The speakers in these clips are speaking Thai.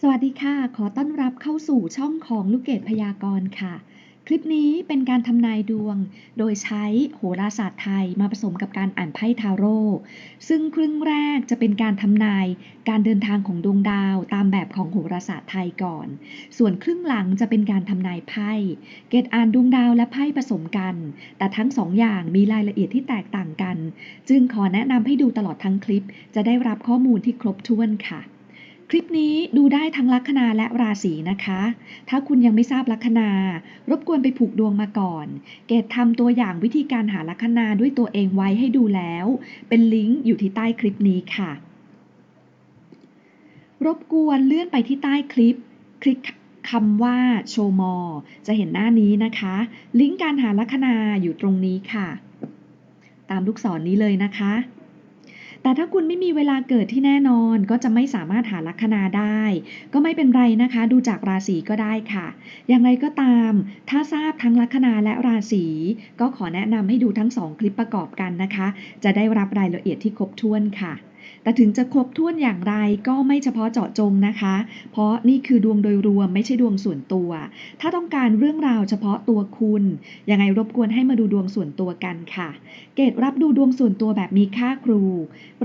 สวัสดีค่ะ ขอต้อนรับเข้าสู่ช่องของลูกเกดพยากรณ์ค่ะ คลิปนี้เป็นการทำนายดวง โดยใช้โหราศาสตร์ไทยมาผสมกับการอ่านไพ่ทาโร่ซึ่งครึ่งแรกจะเป็นการทำนายการเดินทางของดวงดาวตามแบบของโหราศาสตร์ไทยก่อน ส่วนครึ่งหลังจะเป็นการทำนายไพ่ เกดอ่านดวงดาวและไพ่ผสมกัน แต่ทั้งสองอย่างมีรายละเอียดที่แตกต่างกัน จึงขอแนะนำให้ดูตลอดทั้งคลิป จะได้รับข้อมูลที่ครบถ้วนค่ะ คลิปนี้ดูได้ทั้งลัคนาและราศีนะคะ ถ้าคุณยังไม่ทราบลัคนา รบกวนไปผูกดวงมาก่อน เกดทำตัวอย่างวิธีการหาลัคนาด้วยตัวเองไว้ให้ดูแล้ว เป็นลิงก์อยู่ที่ใต้คลิปนี้ค่ะ รบกวนเลื่อนไปที่ใต้คลิป คลิกคำว่าโชว์มอ จะเห็นหน้านี้นะคะ ลิงก์การหาลัคนาอยู่ตรงนี้ค่ะ ตามลูกศรนนี้เลยนะคะ แต่ถ้าคุณไม่มีเวลาเกิดที่แน่นอนก็จะไม่สามารถหาลัคนาได้ ก็ไม่เป็นไรนะคะ ดูจากราศีก็ได้ค่ะ อย่างไรก็ตาม ถ้าทราบทั้งลัคนาและราศีก็ขอแนะนำให้ดูทั้งสองคลิปประกอบกันนะคะ จะได้รับรายละเอียดที่ครบถ้วนค่ะ แต่ถึงจะครบถ้วนอย่างไรก็ไม่เฉพาะเจาะจงนะคะ เพราะนี่คือดวงโดยรวมไม่ใช่ดวงส่วนตัว ถ้าต้องการเรื่องราวเฉพาะตัวคุณ ยังไงรบกวนให้มาดูดวงส่วนตัวกันค่ะ เกรดรับดูดวงส่วนตัวแบบมีค่าครู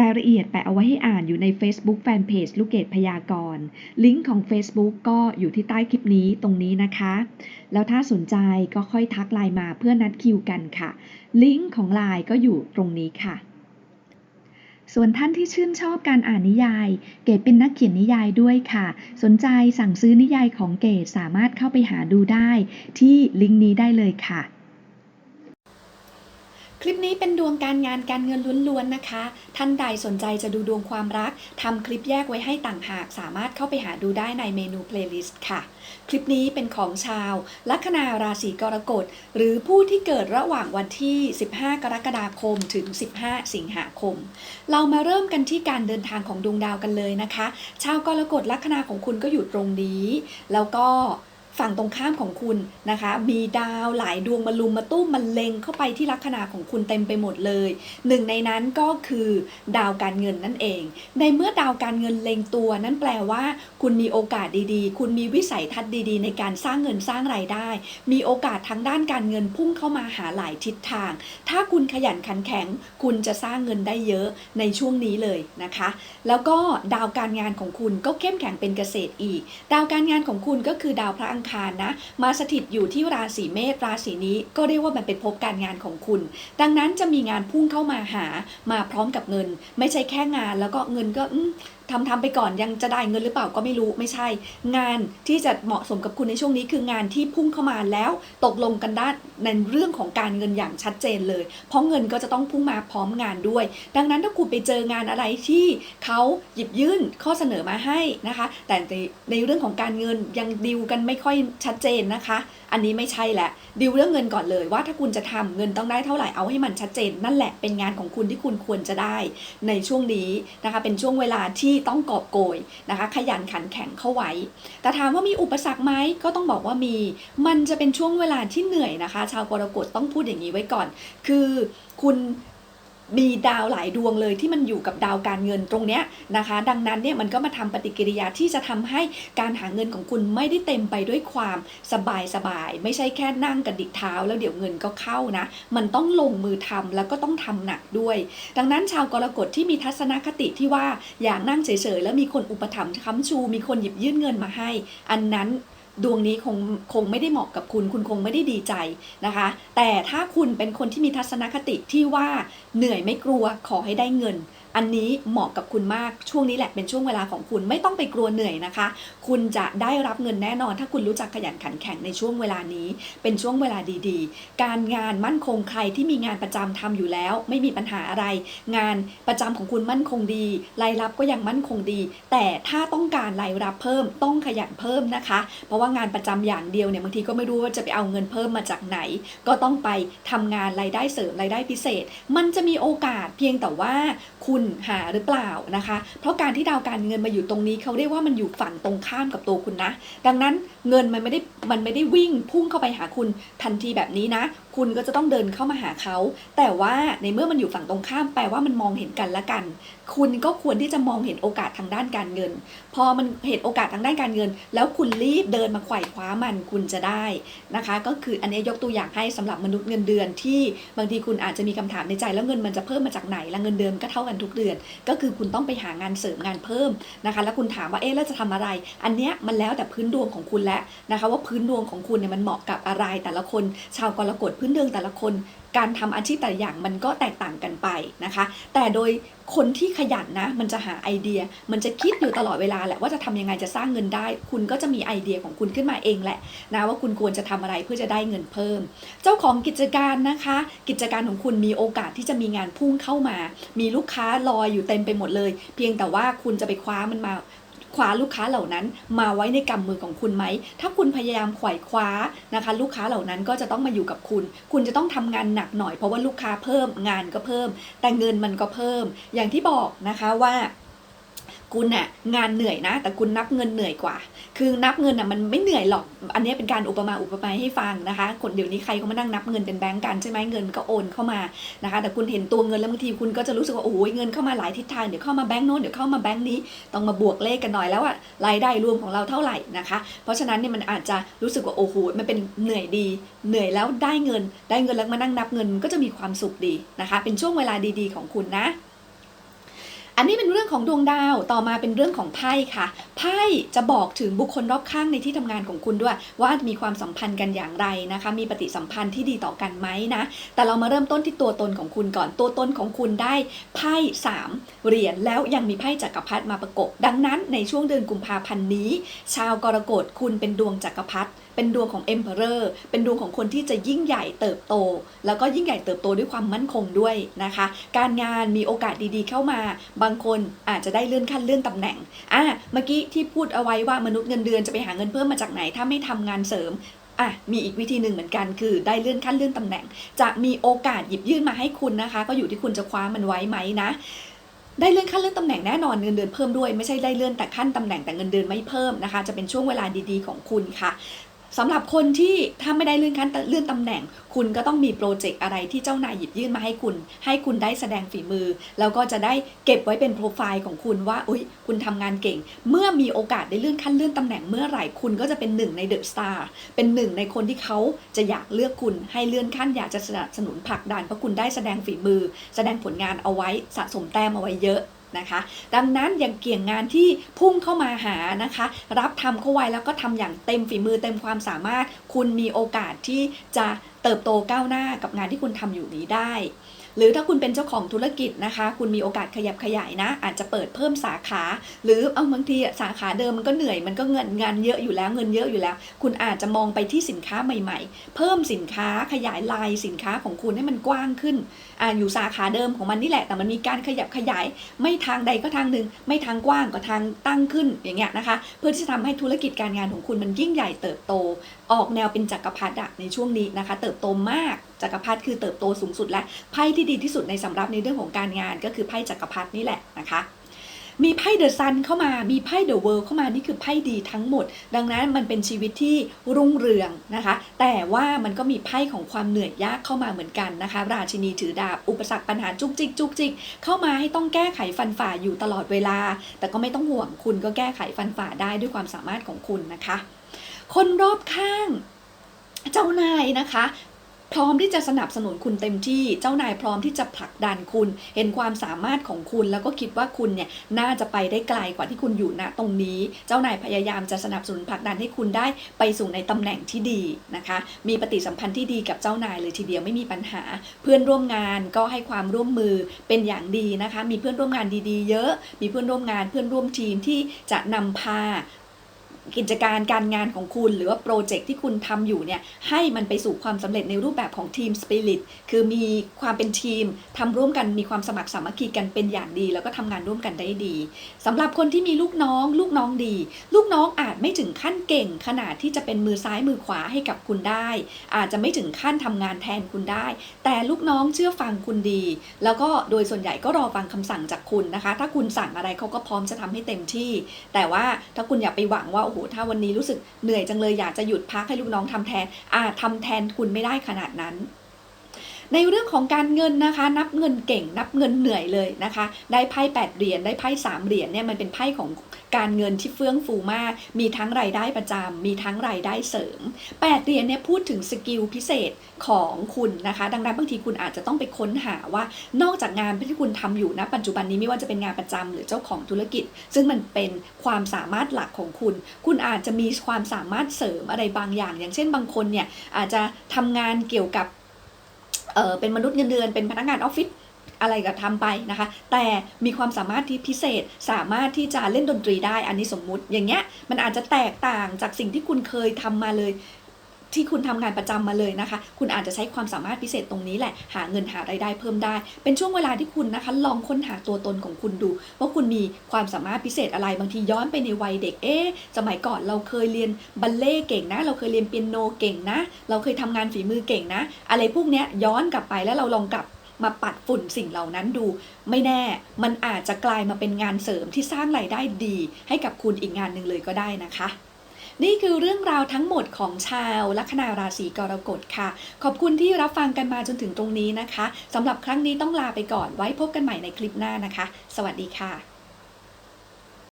รายละเอียดแปะเอาไว้ให้อ่านอยู่ใน Facebook Fanpage ลูกเกดพยากรณ์ลิงก์ของ Facebook ก็อยู่ที่ใต้คลิปนี้ตรงนี้นะคะ แล้วถ้าสนใจก็ค่อยทักไลน์มาเพื่อนัดคิวกันค่ะ ลิงก์ของไลน์ก็อยู่ตรงนี้ค่ะ ส่วนท่านที่ชื่นชอบการอ่านนิยาย เกดเป็นนักเขียนนิยายด้วยค่ะ สนใจสั่งซื้อนิยายของเกดสามารถเข้าไปหาดูได้ที่ลิงก์นี้ได้เลยค่ะ คลิปนี้เป็นดวงการงานการเงินล้วนๆนะคะ ท่านใดสนใจจะดูดวงความรักทำคลิปแยกไว้ให้ต่างหาก สามารถเข้าไปหาดูได้ในเมนูเพลย์ลิสต์ค่ะ คลิปนี้เป็นของชาว ลัคนาราศีกรกฎ หรือผู้ที่เกิดระหว่างวันที่ 15 กรกฎาคมถึง 15 สิงหาคม เรามาเริ่มกันที่การเดินทางของดวงดาวกันเลยนะคะ ชาวกรกฎลัคนาของคุณก็อยู่ตรงนี้ แล้วก็ ฝั่งตรงข้ามของคุณนะคะ มีดาวหลายดวงมาลุมมาตุ้มมันเล็งเข้าไปที่ลัคนาของคุณเต็มไปหมดเลย หนึ่งในนั้นก็คือดาวการเงินนั่นเอง ในเมื่อดาวการเงินเล็งตัวนั่นแปลว่า คุณมีโอกาสดีๆ คุณมีวิสัยทัศน์ดีๆ ในการสร้างเงินสร้างรายได้ มีโอกาสทางด้านการเงินพุ่งเข้ามาหาหลายทิศทาง ถ้าคุณขยันขันแข็ง คุณจะสร้างเงินได้เยอะในช่วงนี้เลยนะคะ แล้วก็ดาวการงานของคุณก็เข้มแข็งเป็นเกษตรอีก ดาวการงานของคุณก็คือดาวพระอังคารนะ มาสถิตอยู่ที่ราศีเมษราศีนี้ก็เรียกว่ามันเป็นภพการงานของคุณ ดังนั้นจะมีงานพุ่งเข้ามาหามาพร้อมกับเงิน ไม่ใช่แค่งานแล้วก็เงินก็ ทำทำไปก่อนยังจะได้เงินหรือเปล่าก็ไม่รู้ไม่ใช่ งานที่จะเหมาะสมกับคุณในช่วงนี้คืองานที่พุ่งเข้ามาแล้วตกลงกันได้ในเรื่องของการเงินอย่างชัดเจนเลย เพราะเงินก็จะต้องพุ่งมาพร้อมงานด้วย ดังนั้นถ้าคุณไปเจองานอะไรที่เขาหยิบยื่นข้อเสนอมาให้นะคะ แต่ในในเรื่องของการเงินยังดิวกันไม่ค่อยชัดเจนนะคะ อันนี้ไม่ใช่แหละดิวเรื่องเงินก่อนเลยว่าถ้าคุณจะทำเงินต้องได้เท่าไหร่เอาให้มันชัดเจน นั่นแหละเป็นงานของคุณที่คุณควรจะได้ในช่วงนี้นะคะ เป็นช่วงเวลาที่ต้องกอบโกยนะคะ ขยันขันแข็งเข้าไว้ แต่ถามว่ามีอุปสรรคไหมก็ต้องบอกว่ามี มันจะเป็นช่วงเวลาที่เหนื่อยนะคะ ชาวกรกฎต้องพูดอย่างนี้ไว้ก่อน คือคุณ มีดาวหลายดวงเลยที่มันอยู่กับดาวการเงินตรงเนี้ยนะคะ ดังนั้นเนี่ยมันก็มาทำปฏิกิริยาที่จะทำให้การหาเงินของคุณไม่ได้เต็มไปด้วยความสบายสบาย ไม่ใช่แค่นั่งกระดิกเท้า แล้วเดี๋ยวเงินก็เข้านะ มันต้องลงมือทำแล้วก็ต้องทำหนักด้วย ดังนั้นชาวกรกฎที่มีทัศนคติที่ว่าอยากนั่งเฉยๆแล้วมีคนอุปถัมภ์ค้ำชู มีคนหยิบยื่นเงินมาให้ อันนั้น ดวงนี้คงคงไม่ได้เหมาะกับคุณ คุณคงไม่ได้ดีใจนะคะ แต่ถ้าคุณเป็นคนที่มีทัศนคติที่ว่าเหนื่อยไม่กลัวขอให้ได้เงิน อันนี้เหมาะกับคุณมากช่วงนี้แหละเป็นช่วงเวลาของคุณไม่ต้องไปกลัวเหนื่อยนะคะ คุณจะได้รับเงินแน่นอน ถ้าคุณรู้จักขยันขันแข็งในช่วงเวลานี้ เป็นช่วงเวลาดีๆ การงานมั่นคงใครที่มีงานประจำทำอยู่แล้ว ไม่มีปัญหาอะไร งานประจำของคุณมั่นคงดีรายรับก็ยังมั่นคงดี แต่ถ้าต้องการรายรับเพิ่มต้องขยันเพิ่มนะคะ เพราะว่างานประจำอย่างเดียวเนี่ยบางทีก็ไม่รู้ว่าจะไปเอาเงินเพิ่มมาจากไหน ก็ต้องไปทำงานรายได้เสริมรายได้พิเศษ มันจะมีโอกาสเพียงแต่ว่าคุณหาหรือเปล่านะคะ เพราะการที่ดาวการเงินมาอยู่ตรงนี้เขาเรียกว่ามันอยู่ฝั่งตรงข้ามกับตัวคุณนะ ดังนั้นเงินมันไม่ได้มันไม่ได้วิ่งพุ่งเข้าไปหาคุณทันทีแบบนี้นะคุณก็จะต้องเดินเข้ามาหาเขา แต่ว่าในเมื่อมันอยู่ฝั่งตรงข้ามแปลว่ามันมองเห็นกันละกัน คุณก็ควรที่จะมองเห็นโอกาสทางด้านการเงิน พอมันเห็นโอกาสทางด้านการเงิน แล้วคุณรีบเดินมาไขว่คว้ามันคุณจะได้นะคะ ก็คืออันนี้ยกตัวอย่างให้สำหรับมนุษย์เงินเดือนที่บางทีคุณอาจจะมีคำถามในใจแล้วเงินมันจะเพิ่มมาจากไหนแล้วเงินเดือนก็เท่ากันทุกเดือน ก็คือคุณต้องไปหางานเสริมงานเพิ่มนะคะ แล้วคุณถามว่าเอ๊ะแล้วจะทำอะไร อันเนี้ยมันแล้วแต่พื้นดวงของคุณแล้วนะคะ ว่าพื้นดวงของคุณเนี่ยมันเหมาะกับอะไรแต่ละคนชาวกรกฎพื้นดวงแต่ละคน การทำอาชีพแต่ละอย่างมันก็แตกต่างกันไปนะคะ แต่โดยคนที่ขยันนะ มันจะหาไอเดีย มันจะคิดอยู่ตลอดเวลาแหละว่าจะทำยังไงจะสร้างเงินได้ คุณก็จะมีไอเดียของคุณขึ้นมาเองแหละนะว่าคุณควรจะทำอะไรเพื่อจะได้เงินเพิ่ม เจ้าของกิจการนะคะ กิจการของคุณมีโอกาสที่จะมีงานพุ่งเข้ามา มีลูกค้ารอยอยู่เต็มไปหมดเลย เพียงแต่ว่าคุณจะไปคว้ามันมา คว้าลูกค้าเหล่านั้นมาไว้ในกำมือของคุณไหม ถ้าคุณพยายามไขว่คว้านะคะ ลูกค้าเหล่านั้นก็จะต้องมาอยู่กับคุณ คุณจะต้องทำงานหนักหน่อยเพราะว่าลูกค้าเพิ่มงานก็เพิ่ม แต่เงินมันก็เพิ่ม อย่างที่บอกนะคะว่า คุณน่ะงานเหนื่อยนะ แต่คุณนับเงินเหนื่อยกว่า คือนับเงินน่ะมันไม่เหนื่อยหรอก อันนี้เป็นการอุปมาอุปไมยให้ฟังนะคะ คนเดี๋ยวนี้ใครเขามานั่งนับเงินเป็นแบงก์กันใช่ไหมเงินก็โอนเข้ามานะคะ แต่คุณเห็นตัวเงินแล้วบางทีคุณก็จะรู้สึกว่าโอ้ยเงินเข้ามาหลายทิศทางเดี๋ยวเข้ามาแบงก์โน้นเดี๋ยวเข้ามาแบงก์นี้ต้องมาบวกเลขกันหน่อยแล้วว่ารายได้รวมของเราเท่าไหร่นะคะ เพราะฉะนั้นเนี่ยมันอาจจะรู้สึกว่าโอ้โหมันเป็นเหนื่อยดี เหนื่อยแล้วได้เงิน ได้เงินแล้วมานั่งนับเงินก็จะมีความสุขดีนะคะ เป็นช่วงเวลาดีๆ ของคุณนะ อันนี้เป็นเรื่องของดวงดาวต่อมาเป็นเรื่องของไพ่ค่ะ ไพ่จะบอกถึงบุคคลรอบข้างในที่ทำงานของคุณด้วย ว่ามีความสัมพันธ์กันอย่างไรนะคะ มีปฏิสัมพันธ์ที่ดีต่อกันไหมนะ แต่เรามาเริ่มต้นที่ตัวตนของคุณก่อนตัวตนของคุณได้ไพ่สามเหรียญแล้วยังมีไพ่จักรพรรดิมาประกบดังนั้นในช่วงเดือนกุมภาพันธ์นี้ ชาวกรกฎคุณเป็นดวงจักรพรรดิเป็นดวงของ Emperor เป็นดวงของคนที่จะยิ่งใหญ่เติบโต แล้วก็ยิ่งใหญ่เติบโตด้วยความมั่นคงด้วยนะคะ การงานมีโอกาสดีๆ เข้ามา บางคนอาจจะได้เลื่อนขั้นเลื่อนตำแหน่งอะเมื่อกี้ที่พูดเอาไว้ว่ามนุษย์เงินเดือนจะไปหาเงินเพิ่มมาจากไหน ถ้าไม่ทำงานเสริมอะมีอีกวิธีหนึ่งเหมือนกันคือได้เลื่อนขั้นเลื่อนตำแหน่ง จะมีโอกาสหยิบยื่นมาให้คุณนะคะ ก็อยู่ที่คุณจะคว้ามันไว้ไหมนะได้เลื่อนขั้นเลื่อนตำแหน่งแน่นอนเงินเดือนเพิ่มด้วยไม่ใช่ได้เลื่อนแต่ขั้นตำแหน่งแต่เงินเดือนไม่เพิ่มนะคะ จะเป็นช่วงเวลาดีๆของคุณค่ะ สำหรับคนที่ถ้าไม่ได้เลื่อนขั้นเลื่อนตำแหน่ง คุณก็ต้องมีโปรเจกต์อะไรที่เจ้านายหยิบยื่นมาให้คุณ ให้คุณได้แสดงฝีมือ แล้วก็จะได้เก็บไว้เป็นโปรไฟล์ของคุณว่าอุ้ยคุณทำงานเก่ง เมื่อมีโอกาสได้เลื่อนขั้นเลื่อนตำแหน่งเมื่อไหร่คุณก็จะเป็นหนึ่งในเดอะสตาร์เป็นหนึ่งในคนที่เขาจะอยากเลือกคุณให้เลื่อนขั้นอยากจะสนับสนุนผลักดันเพราะคุณได้แสดงฝีมือ แสดงผลงานเอาไว้สะสมแต้มเอาไว้เยอะ นะคะ ดังนั้นอย่างเกี่ยงงานที่พุ่งเข้ามาหานะคะ รับทำเข้าไว้แล้วก็ทำอย่างเต็มฝีมือเต็มความสามารถ คุณมีโอกาสที่จะเติบโตก้าวหน้ากับงานที่คุณทำอยู่นี้ได้ หรือถ้าคุณเป็นเจ้าของธุรกิจนะคะ คุณมีโอกาสขยับขยายนะ อาจจะเปิดเพิ่มสาขา หรือเอาบางทีสาขาเดิมมันก็เหนื่อยมันก็เงินงานเยอะอยู่แล้วเงินเยอะอยู่แล้ว คุณอาจจะมองไปที่สินค้าใหม่ ๆ เพิ่มสินค้าขยายลายสินค้าของคุณให้มันกว้างขึ้นอ่าอยู่สาขาเดิมของมันนี่แหละ แต่มันมีการขยับขยาย ไม่ทางใดก็ทางหนึ่งไม่ทางกว้างก็ทางตั้งขึ้นอย่างเงี้ยนะคะ เพื่อที่จะทำให้ธุรกิจการงานของคุณมันยิ่งใหญ่เติบโต ออกแนวเป็นจักรพรรดิในช่วงนี้นะคะ เติบโตมาก จักรพรรดิคือเติบโตสูงสุดและไพ่ที่ดีที่สุดในสำรับในเรื่องของการงานก็คือไพ่จักรพรรดินี่แหละนะคะมีไพ่เดอะซันเข้ามา มีไพ่เดอะเวิลด์เข้ามา นี่คือไพ่ดีทั้งหมด ดังนั้นมันเป็นชีวิตที่รุ่งเรืองนะคะ แต่ว่ามันก็มีไพ่ของความเหนื่อยยากเข้ามาเหมือนกันนะคะ ราชินีถือดาบ อุปสรรคปัญหาจุกจิกจุกจิก เข้ามาให้ต้องแก้ไขฟันฝ่าอยู่ตลอดเวลา แต่ก็ไม่ต้องห่วงคุณก็แก้ไขฟันฝ่าได้ด้วยความสามารถของคุณนะคะ คนรอบข้างเจ้านายนะคะ พร้อมที่จะสนับสนุนคุณเต็มที่ เจ้านายพร้อมที่จะผลักดันคุณ เห็นความสามารถของคุณ แล้วก็คิดว่าคุณเนี่ยน่าจะไปได้ไกลกว่าที่คุณอยู่ณตรงนี้ เจ้านายพยายามจะสนับสนุนผลักดันให้คุณได้ไปสู่ในตำแหน่งที่ดีนะคะ มีปฏิสัมพันธ์ที่ดีกับเจ้านายเลยทีเดียวไม่มีปัญหา เพื่อนร่วมงานก็ให้ความร่วมมือเป็นอย่างดีนะคะ มีเพื่อนร่วมงานดีๆ เยอะ มีเพื่อนร่วมงานเพื่อนร่วมทีมที่จะนำพา กิจการการงานของคุณหรือว่าโปรเจกต์ที่คุณทำอยู่เนี่ยให้มันไปสู่ความสำเร็จในรูปแบบของทีมสปิริตคือมีความเป็นทีมทำร่วมกันมีความสมัครสามัคคีกันเป็นอย่างดี แล้วก็ทำงานร่วมกันได้ดีสำหรับคนที่มีลูกน้อง ลูกน้องดี ลูกน้องอาจไม่ถึงขั้นเก่ง ขนาดที่จะเป็นมือซ้ายมือขวาให้กับคุณได้ อาจจะไม่ถึงขั้นทำงานแทนคุณได้ แต่ลูกน้องเชื่อฟังคุณดี แล้วก็โดยส่วนใหญ่ก็รอฟังคำสั่งจากคุณนะคะ ถ้าคุณสั่งอะไรเขาก็พร้อมจะทำให้เต็มที่ แต่ว่าถ้าคุณอย่าไปหวังว่าโอ้โหถ้าวันนี้รู้สึกเหนื่อยจังเลยอยากจะหยุดพักให้ลูกน้องทำแทนอาจทำแทนคุณไม่ได้ขนาดนั้น ในเรื่องของการเงินนะคะ นับเงินเก่ง นับเงินเหนื่อยเลยนะคะ ได้ไพ่แปดเหรียญได้ไพ่สามเหรียญเนี่ยมันเป็นไพ่ของ การเงินที่เฟื่องฟูมาก มีทั้งรายได้ประจำมีทั้งรายได้เสริมแปดเหรียญเนี่ยพูดถึงสกิลพิเศษของคุณนะคะ ดังนั้นบางทีคุณอาจจะต้องไปค้นหาว่า นอกจากงานที่คุณทำอยู่นะปัจจุบันนี้ไม่ว่าจะเป็นงานประจำหรือเจ้าของธุรกิจ ซึ่งมันเป็นความสามารถหลักของคุณ คุณอาจจะมีความสามารถเสริมอะไรบางอย่าง อย่างเช่นบางคนเนี่ยอาจจะทำงานเกี่ยวกับเออเป็นมนุษย์เงินเดือนเป็นพนักงานออฟฟิศ อะไรก็ทำไปนะคะ แต่มีความสามารถที่พิเศษสามารถที่จะเล่นดนตรีได้อันนี้สมมุติอย่างเงี้ยมันอาจจะแตกต่างจากสิ่งที่คุณเคยทำมาเลย ที่คุณทำงานประจำมาเลยนะคะ คุณอาจจะใช้ความสามารถพิเศษตรงนี้แหละ หาเงินหารายได้เพิ่มได้ เป็นช่วงเวลาที่คุณนะคะ ลองค้นหาตัวตนของคุณดู ว่าคุณมีความสามารถพิเศษอะไรบางทีย้อนไปในวัยเด็กเอ๊ะสมัยก่อนเราเคยเรียนบัลเล่ต์เก่งนะ เราเคยเรียนเปียโนเก่งนะ เราเคยทำงานฝีมือเก่งนะ อะไรพวกเนี้ยย้อนกลับไปแล้วเราลองกลับ มาปัดฝุ่นสิ่งเหล่านั้นดู ไม่แน่มันอาจจะกลายมาเป็นงานเสริมที่สร้างรายได้ดี ให้กับคุณอีกงานหนึ่งเลยก็ได้นะคะนี่คือเรื่องราวทั้งหมดของชาวลัคนาราศีกรกฎค่ะ ขอบคุณที่รับฟังกันมาจนถึงตรงนี้นะคะสำหรับครั้งนี้ต้องลาไปก่อนไว้พบกันใหม่ในคลิปหน้านะคะ สวัสดีค่ะ